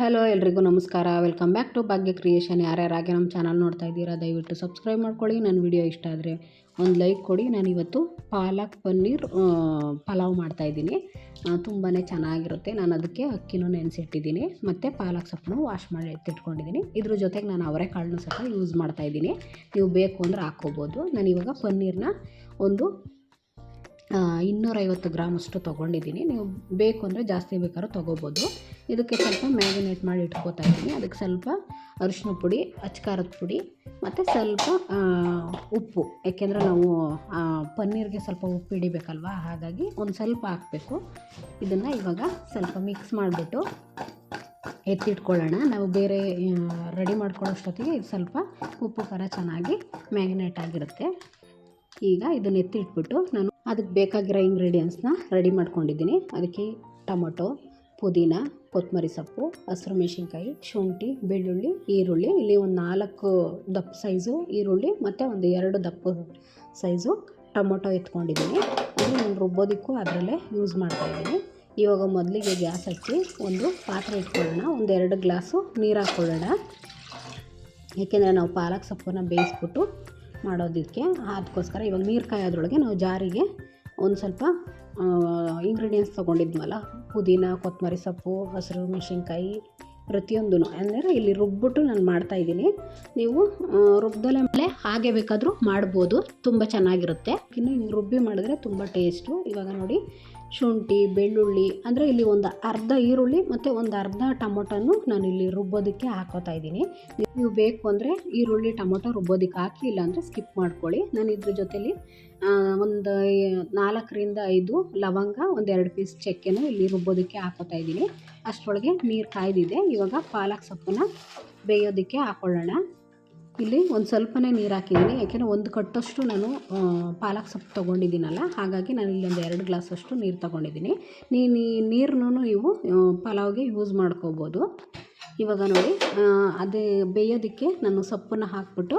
Hello ಎಲ್ರಿಗೂ ನಮಸ್ಕಾರ. Welcome back to Bhagya creation ಯಾರ್ಯಾರಾಗೆ ನಮ್ಮ ಚಾನಲ್ ನೋಡ್ತಾ ಇದ್ದೀರಾ, ದಯವಿಟ್ಟು ಸಬ್ಸ್ಕ್ರೈಬ್ ಮಾಡ್ಕೊಳ್ಳಿ. ನನ್ನ ವಿಡಿಯೋ ಇಷ್ಟ ಆದರೆ ಒಂದು ಲೈಕ್ ಕೊಡಿ. ನಾನು ಇವತ್ತು ಪಾಲಕ್ ಪನ್ನೀರ್ ಪಲಾವ್ ಮಾಡ್ತಾಯಿದ್ದೀನಿ ತುಂಬಾ ಚೆನ್ನಾಗಿರುತ್ತೆ. ನಾನು ಅದಕ್ಕೆ ಅಕ್ಕಿನೂ ನೆನೆಸಿಟ್ಟಿದ್ದೀನಿ. ಮತ್ತು ಪಾಲಕ್ ಸೊಪ್ಪನ್ನು ವಾಶ್ ಮಾಡಿ ಎತ್ತಿಟ್ಕೊಂಡಿದ್ದೀನಿ ಇದ್ರ ಜೊತೆಗೆ ನಾನು ಅವರೆಕಾಳನ್ನು ಸಹ ಯೂಸ್ ಮಾಡ್ತಾಯಿದ್ದೀನಿ ನೀವು ಬೇಕು ಅಂದರೆ ಹಾಕ್ಕೋಬೋದು. ನಾನು ಇವಾಗ ಪನ್ನೀರ್ನ ಒಂದು ಇನ್ನೂರೈವತ್ತು ಗ್ರಾಮಷ್ಟು ತೊಗೊಂಡಿದ್ದೀನಿ. ನೀವು ಬೇಕು ಅಂದರೆ ಜಾಸ್ತಿ ಬೇಕಾದ್ರೂ ತೊಗೋಬೋದು. ಇದಕ್ಕೆ ಸ್ವಲ್ಪ ಮ್ಯಾರಿನೇಟ್ ಮಾಡಿ ಇಟ್ಕೋತಾ ಇದ್ದೀನಿ. ಅದಕ್ಕೆ ಸ್ವಲ್ಪ ಅರಿಶಿನ ಪುಡಿ ಅಚ್ಕಾರದ ಪುಡಿ, ಮತ್ತು ಸ್ವಲ್ಪ ಉಪ್ಪು. ಯಾಕೆಂದರೆ ನಾವು ಪನ್ನೀರಿಗೆ ಸ್ವಲ್ಪ ಉಪ್ಪು ಹಿಡಿಬೇಕಲ್ವ? ಹಾಗಾಗಿ ಒಂದು ಸ್ವಲ್ಪ ಹಾಕಬೇಕು. ಇದನ್ನು ಇವಾಗ ಸ್ವಲ್ಪ ಮಿಕ್ಸ್ ಮಾಡಿಬಿಟ್ಟು ಎತ್ತಿಟ್ಕೊಳ್ಳೋಣ. ನಾವು ಬೇರೆ ರೆಡಿ ಮಾಡ್ಕೊಳ್ಳೋಷ್ಟೊತ್ತಿಗೆ ಇದು ಸ್ವಲ್ಪ ಉಪ್ಪು ಖಾರ ಚೆನ್ನಾಗಿ ಮ್ಯಾಗಿನೇಟ್ ಆಗಿರುತ್ತೆ. ಈಗ ಇದನ್ನ ಎತ್ತಿಟ್ಬಿಟ್ಟು ನಾನು ಅದಕ್ಕೆ ಬೇಕಾಗಿರೋ ಇಂಗ್ರೀಡಿಯೆಂಟ್ಸ್ನ ರೆಡಿ ಮಾಡ್ಕೊಂಡಿದ್ದೀನಿ. ಅದಕ್ಕೆ ಟೊಮೊಟೊ, ಪುದೀನ, ಕೊತ್ತಂಬರಿ ಸೊಪ್ಪು, ಹಸಿರು ಮೆಣಸಿನ್ಕಾಯಿ, ಶುಂಠಿ, ಬೆಳ್ಳುಳ್ಳಿ, ಈರುಳ್ಳಿ. ಇಲ್ಲಿ ಒಂದು ನಾಲ್ಕು ದಪ್ಪ ಸೈಜು ಈರುಳ್ಳಿ ಮತ್ತು ಒಂದು ಎರಡು ದಪ್ಪ ಸೈಜು ಟೊಮೊಟೊ ಎತ್ಕೊಂಡಿದ್ದೀನಿ ಅದು ನಾನು ರುಬ್ಬೋದಕ್ಕೂ ಅದರಲ್ಲೇ ಯೂಸ್ ಮಾಡ್ತಾಯಿದ್ದೀನಿ ಇವಾಗ ಮೊದಲಿಗೆ ಗ್ಯಾಸ್ ಹಚ್ಚಿ ಒಂದು ಪಾತ್ರೆ ಇಟ್ಕೊಳ್ಳೋಣ. ಒಂದು ಎರಡು ಗ್ಲಾಸು ನೀರು ಹಾಕ್ಕೊಳ್ಳೋಣ. ಏಕೆಂದರೆ ನಾವು ಪಾಲಕ್ ಸೊಪ್ಪನ್ನು ಬೇಯಿಸ್ಬಿಟ್ಟು ಮಾಡೋದಕ್ಕೆ. ಅದಕ್ಕೋಸ್ಕರ ಇವಾಗ ನೀರು ಕಾಯೋದ್ರೊಳಗೆ ನಾವು ಜಾರಿಗೆ ಒಂದು ಸ್ವಲ್ಪ ಇಂಗ್ರೀಡಿಯೆಂಟ್ಸ್ ತೊಗೊಂಡಿದ್ವಲ್ಲ, ಪುದೀನ ಕೊತ್ತಂಬರಿ ಸೊಪ್ಪು, ಹಸಿರು, ಮೆಣಸಿನ್ಕಾಯಿ ಪ್ರತಿಯೊಂದೂ ಅಂದರೆ ಇಲ್ಲಿ ರುಬ್ಬಿಟ್ಟು ನಾನು ಮಾಡ್ತಾಯಿದ್ದೀನಿ ನೀವು ರುಬ್ದಲೆ ಮೇಲೆ ಹಾಗೆ ಬೇಕಾದರೂ ಮಾಡ್ಬೋದು. ತುಂಬ ಚೆನ್ನಾಗಿರುತ್ತೆ. ಇನ್ನು ರುಬ್ಬಿ ಮಾಡಿದ್ರೆ ತುಂಬ ಟೇಸ್ಟು ಇವಾಗ ನೋಡಿ ಶುಂಠಿ, ಬೆಳ್ಳುಳ್ಳಿ, ಅಂದರೆ ಇಲ್ಲಿ ಒಂದು ಅರ್ಧ ಈರುಳ್ಳಿ ಮತ್ತು ಒಂದು ಅರ್ಧ ಟೊಮೊಟೊನು ನಾನು ಇಲ್ಲಿ ರುಬ್ಬೋದಕ್ಕೆ ಹಾಕೋತಾ ಇದ್ದೀನಿ. ನೀವು ಬೇಕು ಅಂದರೆ ಈರುಳ್ಳಿ, ಟೊಮೊಟೊ ರುಬ್ಬೋದಕ್ಕೆ ಹಾಕಿ, ಇಲ್ಲಾಂದರೆ ಸ್ಕಿಪ್ ಮಾಡ್ಕೊಳ್ಳಿ. ನಾನು ಇದ್ರ ಜೊತೆಯಲ್ಲಿ ಒಂದು ನಾಲ್ಕರಿಂದ ಐದು ಲವಂಗ, ಒಂದು ಎರಡು ಪೀಸ್ ಚಕ್ಕೆನೂ ಇಲ್ಲಿ ರುಬ್ಬೋದಕ್ಕೆ ಹಾಕೋತಾ ಇದ್ದೀನಿ. ಅಷ್ಟರೊಳಗೆ ನೀರು ಕಾಯ್ದಿದೆ. ಇವಾಗ ಪಾಲಕ್ ಸೊಪ್ಪನ್ನ ಬೇಯೋದಕ್ಕೆ ಹಾಕೊಳ್ಳೋಣ. ಇಲ್ಲಿ ಒಂದು ಸ್ವಲ್ಪನೇ ನೀರು ಹಾಕಿದ್ದೀನಿ. ಯಾಕೆಂದರೆ ಒಂದು ಕಟ್ಟಷ್ಟು ನಾನು ಪಾಲಕ್ ಸೊಪ್ಪು ತೊಗೊಂಡಿದ್ದೀನಲ್ಲ, ಹಾಗಾಗಿ ನಾನು ಇಲ್ಲಿ ಒಂದು ಎರಡು ಗ್ಲಾಸಷ್ಟು ನೀರು ತೊಗೊಂಡಿದ್ದೀನಿ. ನೀ ನೀರನ್ನು ನೀವು ಪಲಾವ್ಗೆ ಯೂಸ್ ಮಾಡ್ಕೋಬೋದು. ಇವಾಗ ನೋಡಿ ಅದೇ ಬೇಯೋದಕ್ಕೆ ನಾನು ಸೊಪ್ಪನ್ನು ಹಾಕ್ಬಿಟ್ಟು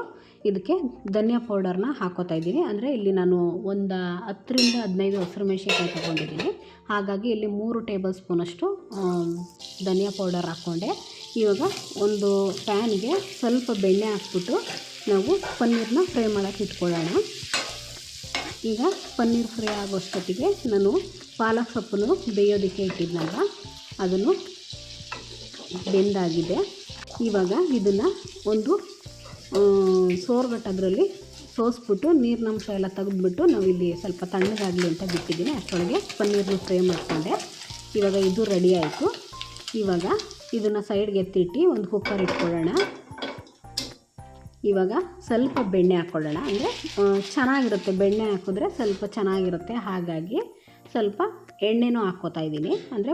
ಇದಕ್ಕೆ ಧನಿಯಾ ಪೌಡರ್ನ ಹಾಕೋತಾ ಇದ್ದೀನಿ. ಅಂದರೆ ಇಲ್ಲಿ ನಾನು ಒಂದು ಹತ್ತರಿಂದ ಹದಿನೈದು ಹಸಿರು ಮೆಣಸಿನ್ಕಾಯಿ ತೊಗೊಂಡಿದ್ದೀನಿ. ಹಾಗಾಗಿ ಇಲ್ಲಿ ಮೂರು ಟೇಬಲ್ ಸ್ಪೂನಷ್ಟು ಧನಿಯಾ ಪೌಡರ್ ಹಾಕ್ಕೊಂಡೆ. ಇವಾಗ ಒಂದು ಪ್ಯಾನ್ಗೆ ಸ್ವಲ್ಪ ಬೆಣ್ಣೆ ಹಾಕ್ಬಿಟ್ಟು ನಾವು ಪನ್ನೀರನ್ನ ಫ್ರೈ ಮಾಡೋಕ್ಕೆ ಇಟ್ಕೊಳ್ಳೋಣ. ಈಗ ಪನ್ನೀರ್ ಫ್ರೈ ಆಗೋಷ್ಟೊತ್ತಿಗೆ ನಾನು ಪಾಲಕ್ ಸೊಪ್ಪನ್ನು ಬೇಯೋದಕ್ಕೆ ಇಟ್ಟಿದ್ನಲ್ಲ, ಅದನ್ನು ಬೆಂದಾಗಿದೆ. ಇವಾಗ ಇದನ್ನು ಒಂದು ಸೋರ್ಗಟ್ಟದ್ರಲ್ಲಿ ಸೋಸ್ಬಿಟ್ಟು ನೀರಿನಂಶ ಎಲ್ಲ ತೆಗೆದ್ಬಿಟ್ಟು ನಾವು ಇಲ್ಲಿ ಸ್ವಲ್ಪ ತಣ್ಣಗಾಗಲಿ ಅಂತ ಬಿಟ್ಟಿದ್ದೀನಿ ಅಷ್ಟರೊಳಗೆ ಪನ್ನೀರ್ನ ಫ್ರೈ ಮಾಡಿಕೊಂಡೆ. ಇವಾಗ ಇದು ರೆಡಿ ಆಯಿತು. ಇವಾಗ ಇದನ್ನು ಸೈಡ್ಗೆ ಎತ್ತಿಟ್ಟು ಒಂದು ಕುಕ್ಕರ್ ಇಟ್ಕೊಳ್ಳೋಣ. ಇವಾಗ ಸ್ವಲ್ಪ ಬೆಣ್ಣೆ ಹಾಕ್ಕೊಳ್ಳೋಣ ಅಂದರೆ ಚೆನ್ನಾಗಿರುತ್ತೆ. ಬೆಣ್ಣೆ ಹಾಕಿದ್ರೆ ಸ್ವಲ್ಪ ಚೆನ್ನಾಗಿರುತ್ತೆ. ಹಾಗಾಗಿ ಸ್ವಲ್ಪ ಎಣ್ಣೆನೂ ಹಾಕ್ಕೋತಾ ಇದ್ದೀನಿ. ಅಂದರೆ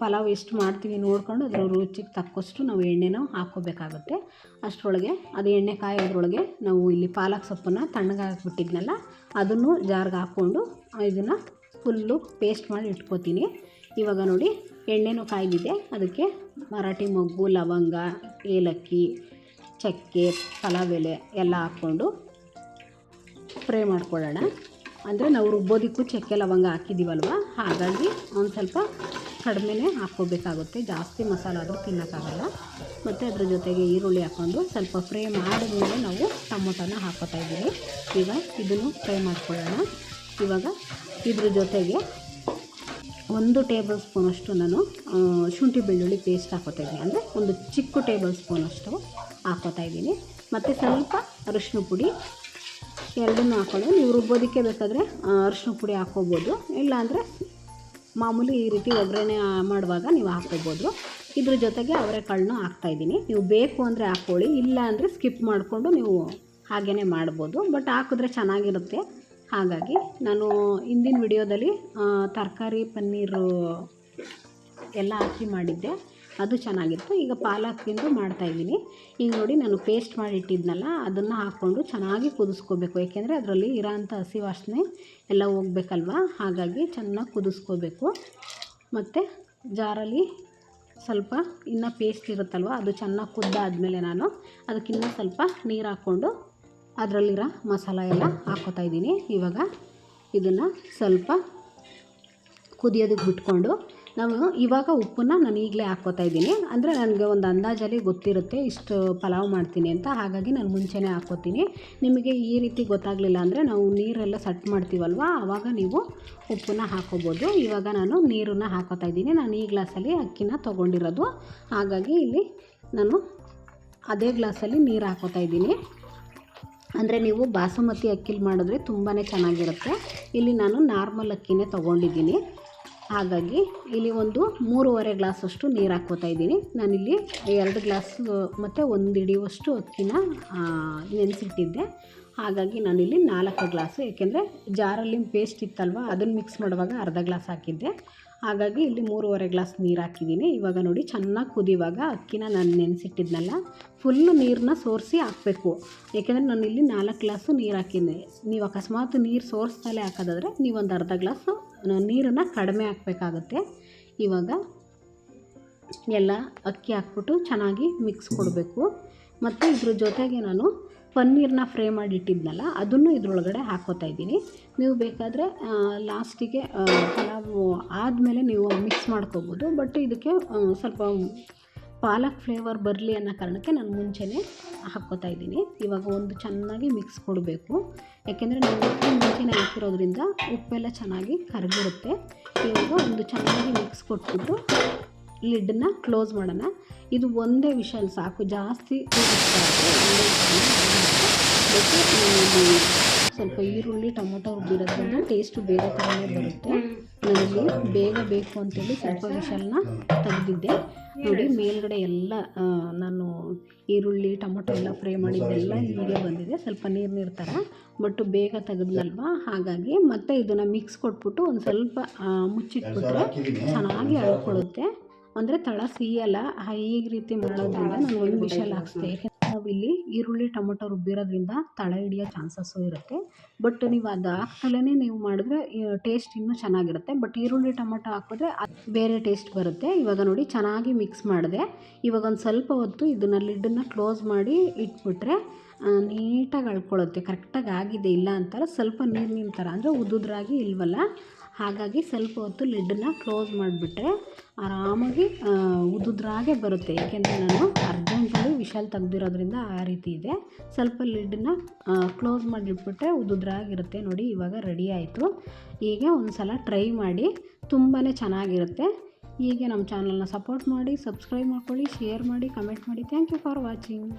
ಪಲಾವ್ ಎಷ್ಟು ಮಾಡ್ತೀವಿ ನೋಡಿಕೊಂಡು ಅದರ ರುಚಿಗೆ ತಕ್ಕಷ್ಟು ನಾವು ಎಣ್ಣೆನೂ ಹಾಕ್ಕೋಬೇಕಾಗುತ್ತೆ. ಅಷ್ಟರೊಳಗೆ, ಅದು ಎಣ್ಣೆ ಕಾಯೋದ್ರೊಳಗೆ ನಾವು ಇಲ್ಲಿ ಪಾಲಕ್ ಸೊಪ್ಪನ್ನು ತಣ್ಣಗಾಕ್ಬಿಟ್ಟಿದ್ನಲ್ಲ ಅದನ್ನು ಜಾರ್ಗೆ ಹಾಕ್ಕೊಂಡು ಇದನ್ನು ಫುಲ್ಲು ಪೇಸ್ಟ್ ಮಾಡಿ ಇಟ್ಕೋತೀನಿ. ಇವಾಗ ನೋಡಿ ಎಣ್ಣೆನೂ ಕಾಯ್ದಿದೆ ಅದಕ್ಕೆ ಮರಾಠಿ ಮೊಗ್ಗು, ಲವಂಗ, ಏಲಕ್ಕಿ, ಚಕ್ಕೆ, ಪಲಾವ್ ಎಲೆ ಎಲ್ಲ ಹಾಕ್ಕೊಂಡು ಫ್ರೈ ಮಾಡ್ಕೊಳ್ಳೋಣ. ಅಂದರೆ ನಾವು ರುಬ್ಬೋದಿಕ್ಕೂ ಚಕ್ಕೆ, ಲವಂಗ ಹಾಕಿದ್ದೀವಲ್ವ? ಹಾಗಾಗಿ ಒಂದು ಸ್ವಲ್ಪ ಕಡಿಮೆನೇ ಹಾಕ್ಕೋಬೇಕಾಗುತ್ತೆ. ಜಾಸ್ತಿ ಮಸಾಲ ಆದರೂ ತಿನ್ನೋಕ್ಕಾಗಲ್ಲ. ಮತ್ತು ಅದ್ರ ಜೊತೆಗೆ ಈರುಳ್ಳಿ ಹಾಕ್ಕೊಂಡು ಸ್ವಲ್ಪ ಫ್ರೈ ಮಾಡಿದ್ಮೇಲೆ ನಾವು ಟೊಮೊಟೊನ ಹಾಕೋತಾ ಇದ್ದೀವಿ. ಈಗ ಇದನ್ನು ಫ್ರೈ ಮಾಡ್ಕೊಳ್ಳೋಣ. ಇವಾಗ ಇದ್ರ ಜೊತೆಗೆ ಒಂದು ಟೇಬಲ್ ಸ್ಪೂನಷ್ಟು ನಾನು ಶುಂಠಿ ಬೆಳ್ಳುಳ್ಳಿ ಪೇಸ್ಟ್ ಹಾಕೋತಾ ಇದ್ದೀನಿ. ಅಂದರೆ ಒಂದು ಚಿಕ್ಕ ಟೇಬಲ್ ಸ್ಪೂನಷ್ಟು ಹಾಕೋತಾ ಇದ್ದೀನಿ. ಮತ್ತು ಸ್ವಲ್ಪ ಅರಿಶಿನ ಪುಡಿ ಎರಡನ್ನೂ ಹಾಕೊಳ್ಳಿ. ನೀವು ರುಬ್ಬೋದಕ್ಕೆ ಬೇಕಾದರೆ ಅರಿಶಿನ ಪುಡಿ ಹಾಕ್ಕೋಬೋದು ಇಲ್ಲಾಂದರೆ ಮಾಮೂಲಿ ಈ ರೀತಿ ಒಗ್ಗರಣೆ ಮಾಡುವಾಗ ನೀವು ಹಾಕ್ಕೋಬೋದು ಇದ್ರ ಜೊತೆಗೆ ಅವರೆಕಾಳನ್ನು ಹಾಕ್ತಾಯಿದ್ದೀನಿ ನೀವು ಬೇಕು ಅಂದರೆ ಹಾಕ್ಕೊಳ್ಳಿ ಇಲ್ಲ ಅಂದರೆ ಸ್ಕಿಪ್ ಮಾಡಿಕೊಂಡು ನೀವು ಹಾಗೇ ಮಾಡ್ಬೋದು. ಬಟ್ ಹಾಕಿದ್ರೆ ಚೆನ್ನಾಗಿರುತ್ತೆ. ಹಾಗಾಗಿ ನಾನು ಹಿಂದಿನ ವಿಡಿಯೋದಲ್ಲಿ ತರಕಾರಿ, ಪನ್ನೀರು ಎಲ್ಲ ಹಾಕಿ ಮಾಡಿದ್ದೆ. ಅದು ಚೆನ್ನಾಗಿತ್ತು. ಈಗ ಪಾಲಕ್ಕಿಂದು ಮಾಡ್ತಾಯಿದ್ದೀನಿ ಈಗ ನೋಡಿ, ನಾನು ಪೇಸ್ಟ್ ಮಾಡಿ ಇಟ್ಟಿದ್ನಲ್ಲ, ಅದನ್ನು ಹಾಕ್ಕೊಂಡು ಚೆನ್ನಾಗಿ ಕುದಿಸ್ಕೋಬೇಕು. ಏಕೆಂದರೆ ಅದರಲ್ಲಿ ಇರೋಂಥ ಹಸಿ ವಾಸನೆ ಎಲ್ಲ ಹೋಗ್ಬೇಕಲ್ವ? ಹಾಗಾಗಿ ಚೆನ್ನಾಗಿ ಕುದಿಸ್ಕೋಬೇಕು. ಮತ್ತು ಜಾರಲ್ಲಿ ಸ್ವಲ್ಪ ಇನ್ನು ಪೇಸ್ಟ್ ಇರುತ್ತಲ್ವ, ಅದು ಚೆನ್ನಾಗಿ ಕುದ್ದಾದಮೇಲೆ ನಾನು ಅದಕ್ಕಿನ್ನ ಸ್ವಲ್ಪ ನೀರು ಹಾಕ್ಕೊಂಡು ಅದರಲ್ಲಿರೋ ಮಸಾಲ ಎಲ್ಲ ಹಾಕ್ಕೋತಾ ಇದ್ದೀನಿ. ಇವಾಗ ಇದನ್ನು ಸ್ವಲ್ಪ ಕುದಿಯೋದಕ್ಕೆ ಬಿಟ್ಕೊಂಡು ನಾವು ಇವಾಗ ಉಪ್ಪನ್ನ ನಾನು ಈಗಲೇ ಹಾಕ್ಕೋತಾ ಇದ್ದೀನಿ. ಅಂದರೆ ನನಗೆ ಒಂದು ಅಂದಾಜಲ್ಲಿ ಗೊತ್ತಿರುತ್ತೆ ಇಷ್ಟು ಪಲಾವ್ ಮಾಡ್ತೀನಿ ಅಂತ. ಹಾಗಾಗಿ ನಾನು ಮುಂಚೆನೇ ಹಾಕ್ಕೋತೀನಿ. ನಿಮಗೆ ಈ ರೀತಿ ಗೊತ್ತಾಗಲಿಲ್ಲ ಅಂದರೆ ನಾವು ನೀರೆಲ್ಲ ಸಟ್ ಮಾಡ್ತೀವಲ್ವ? ಆವಾಗ ನೀವು ಉಪ್ಪನ್ನ ಹಾಕೋಬೋದು ಇವಾಗ ನಾನು ನೀರನ್ನು ಹಾಕೋತಾ ಇದ್ದೀನಿ. ನಾನು ಈ ಗ್ಲಾಸಲ್ಲಿ ಅಕ್ಕಿನ ತೊಗೊಂಡಿರೋದು. ಹಾಗಾಗಿ ಇಲ್ಲಿ ನಾನು ಅದೇ ಗ್ಲಾಸಲ್ಲಿ ನೀರು ಹಾಕೋತಾ ಇದ್ದೀನಿ. ಅಂದರೆ ನೀವು ಬಾಸುಮತಿ ಅಕ್ಕಿಲಿ ಮಾಡಿದ್ರೆ ತುಂಬಾ ಚೆನ್ನಾಗಿರುತ್ತೆ. ಇಲ್ಲಿ ನಾನು ನಾರ್ಮಲ್ ಅಕ್ಕಿನೇ ತೊಗೊಂಡಿದ್ದೀನಿ. ಹಾಗಾಗಿ ಇಲ್ಲಿ ಒಂದು ಮೂರುವರೆ ಗ್ಲಾಸಷ್ಟು ನೀರು ಹಾಕ್ಕೋತಾ ಇದ್ದೀನಿ. ನಾನಿಲ್ಲಿ ಎರಡು ಗ್ಲಾಸ್, ಮತ್ತು ಒಂದು ಹಿಡಿಯುವಷ್ಟು ಅಕ್ಕಿನ ನೆನೆಸಿಟ್ಟಿದ್ದೆ. ಹಾಗಾಗಿ ನಾನಿಲ್ಲಿ ನಾಲ್ಕು ಗ್ಲಾಸು. ಏಕೆಂದರೆ ಜಾರಲ್ಲಿ ಪೇಸ್ಟ್ ಇತ್ತಲ್ವ, ಅದನ್ನು ಮಿಕ್ಸ್ ಮಾಡುವಾಗ ಅರ್ಧ ಗ್ಲಾಸ್ ಹಾಕಿದ್ದೆ. ಹಾಗಾಗಿ ಇಲ್ಲಿ ಮೂರುವರೆ ಗ್ಲಾಸ್ ನೀರು ಹಾಕಿದ್ದೀನಿ ಇವಾಗ ನೋಡಿ ಚೆನ್ನಾಗಿ ಕುದಿವಾಗ ಅಕ್ಕಿನ ನಾನು ನೆನೆಸಿಟ್ಟಿದ್ನಲ್ಲ ಫುಲ್ಲು ನೀರನ್ನ ಸೋರಿಸಿ ಹಾಕಬೇಕು. ಏಕೆಂದರೆ ನಾನು ಇಲ್ಲಿ ನಾಲ್ಕು ಗ್ಲಾಸು ನೀರು ಹಾಕಿದ್ದೆ ನೀವು ಅಕಸ್ಮಾತ್ ನೀರು ಸೋರಿಸ್ದಲೇ ಹಾಕೋದಾದ್ರೆ ನೀವು ಒಂದು ಅರ್ಧ ಗ್ಲಾಸು ನೀರನ್ನು ಕಡಿಮೆ ಹಾಕಬೇಕಾಗತ್ತೆ. ಇವಾಗ ಎಲ್ಲ ಅಕ್ಕಿ ಹಾಕ್ಬಿಟ್ಟು ಚೆನ್ನಾಗಿ ಮಿಕ್ಸ್ ಕೊಡಬೇಕು. ಮತ್ತು ಇದ್ರ ಜೊತೆಗೆ ನಾನು ಪನ್ನೀರನ್ನ ಫ್ರೈ ಮಾಡಿ ಇಟ್ಟಿದ್ನಲ್ಲ ಅದನ್ನು ಇದ್ರೊಳಗಡೆ ಹಾಕ್ಕೋತಾ ಇದ್ದೀನಿ. ನೀವು ಬೇಕಾದರೆ ಲಾಸ್ಟಿಗೆ ಪಲಾವು ಆದಮೇಲೆ ನೀವು ಮಿಕ್ಸ್ ಮಾಡ್ಕೋಬೋದು. ಬಟ್ ಇದಕ್ಕೆ ಸ್ವಲ್ಪ ಪಾಲಕ್ ಫ್ಲೇವರ್ ಬರಲಿ ಅನ್ನೋ ಕಾರಣಕ್ಕೆ ನಾನು ಮುಂಚೆನೇ ಹಾಕ್ಕೋತಾ ಇದ್ದೀನಿ. ಇವಾಗ ಒಂದು ಚೆನ್ನಾಗಿ ಮಿಕ್ಸ್ ಕೊಡಬೇಕು. ಯಾಕೆಂದರೆ ನಾವು ಉಪ್ಪು ಮುಂಚೆನೇ ಹಾಕಿರೋದ್ರಿಂದ ಉಪ್ಪೆಲ್ಲ ಚೆನ್ನಾಗಿ ಕರಗಿರುತ್ತೆ ಇವಾಗ ಒಂದು ಚೆನ್ನಾಗಿ ಮಿಕ್ಸ್ ಕೊಟ್ಬಿಟ್ಟು ಲಿಡ್ಡನ್ನ ಕ್ಲೋಸ್ ಮಾಡೋಣ. ಇದು ಒಂದೇ ವಿಷಲ್ ಸಾಕು, ಜಾಸ್ತಿ ಸ್ವಲ್ಪ ಈರುಳ್ಳಿ, ಟೊಮೊಟೊ ರುಬ್ಬಿರೋದ್ರಿಂದ ಟೇಸ್ಟು ಬೇರೆ ಥರನೇ ಬರುತ್ತೆ. ನನಗೆ ಬೇಗ ಬೇಕು ಅಂತೇಳಿ ಸ್ವಲ್ಪ ವಿಷಲ್ನ ತೆಗೆದಿದ್ದೆ. ನೋಡಿ, ಮೇಲ್ಗಡೆ ಎಲ್ಲ ನಾನು ಈರುಳ್ಳಿ, ಟೊಮೊಟೊ ಎಲ್ಲ ಫ್ರೈ ಮಾಡಿದ್ದೆಲ್ಲ ಹೀಗೆ ಬಂದಿದೆ. ಸ್ವಲ್ಪ ನೀರು ನೀರು ಥರ ಬಟ್ ಬೇಗ ತೆಗೆದ್ನಲ್ವ? ಹಾಗಾಗಿ ಮತ್ತೆ ಇದನ್ನು ಮಿಕ್ಸ್ ಕೊಟ್ಬಿಟ್ಟು ಒಂದು ಸ್ವಲ್ಪ ಮುಚ್ಚಿಟ್ಬಿಟ್ರೆ ಚೆನ್ನಾಗಿ ಅಳ್ಕೊಳ್ಳುತ್ತೆ ಅಂದರೆ ತಳ ಸಿಹಿಯಲ್ಲ ಈ ರೀತಿ ಮಾಡೋದ್ರಿಂದ ನಾನು ಒಂದು ವಿಷಲ್ ಹಾಕ್ಸ್ದೆ. ಇಲ್ಲಿ ಈರುಳ್ಳಿ, ಟೊಮೊಟೊ ರುಬ್ಬಿರೋದ್ರಿಂದ ತಳ ಹಿಡಿಯೋ ಚಾನ್ಸಸ್ಸು ಇರುತ್ತೆ. ಬಟ್ ನೀವು ಅದು ಹಾಕ್ದಲೇ ನೀವು ಮಾಡಿದ್ರೆ ಟೇಸ್ಟ್ ಇನ್ನೂ ಚೆನ್ನಾಗಿರುತ್ತೆ. ಬಟ್ ಈರುಳ್ಳಿ, ಟೊಮೊಟೊ ಹಾಕಿದ್ರೆ ಬೇರೆ ಟೇಸ್ಟ್ ಬರುತ್ತೆ. ಇವಾಗ ನೋಡಿ ಚೆನ್ನಾಗಿ ಮಿಕ್ಸ್ ಮಾಡಿದೆ. ಇವಾಗ ಒಂದು ಸ್ವಲ್ಪ ಹೊತ್ತು ಇದನ್ನು ಲಿಡ್ಡನ್ನು ಕ್ಲೋಸ್ ಮಾಡಿ ಇಟ್ಬಿಟ್ರೆ ನೀಟಾಗಿ ಅಳ್ಕೊಳ್ಳುತ್ತೆ ಕರೆಕ್ಟಾಗಿ ಆಗಿದೆ ಇಲ್ಲ ಅಂತಾರೆ. ಸ್ವಲ್ಪ ನೀರು ಥರ ಅಂದರೆ ಉದುದ್ರಾಗಿ ಇಲ್ವಲ್ಲ? ಹಾಗಾಗಿ ಸ್ವಲ್ಪ ಹೊತ್ತು ಲಿಡ್ಡನ್ನ ಕ್ಲೋಸ್ ಮಾಡಿಬಿಟ್ರೆ ಆರಾಮಾಗಿ ಉದುದ್ರಾಗೆ ಬರುತ್ತೆ. ಏಕೆಂದರೆ ನಾನು ಅರ್ಜೆಂಟಲ್ಲಿ ವಿಶಾಲ್ ತೆಗ್ದಿರೋದ್ರಿಂದ ಆ ರೀತಿ ಇದೆ. ಸ್ವಲ್ಪ ಲಿಡ್ಡನ್ನ ಕ್ಲೋಸ್ ಮಾಡಿಟ್ಬಿಟ್ರೆ ಉದುದ್ರಾಗಿರುತ್ತೆ ನೋಡಿ, ಇವಾಗ ರೆಡಿ ಆಯಿತು. ಹೀಗೆ ಒಂದು ಸಲ ಟ್ರೈ ಮಾಡಿ ತುಂಬಾ ಚೆನ್ನಾಗಿರುತ್ತೆ. ಹೀಗೆ ನಮ್ಮ ಚಾನಲ್ನ ಸಪೋರ್ಟ್ ಮಾಡಿ, ಸಬ್ಸ್ಕ್ರೈಬ್ ಮಾಡ್ಕೊಳ್ಳಿ, ಶೇರ್ ಮಾಡಿ, ಕಮೆಂಟ್ ಮಾಡಿ. Thank you for watching.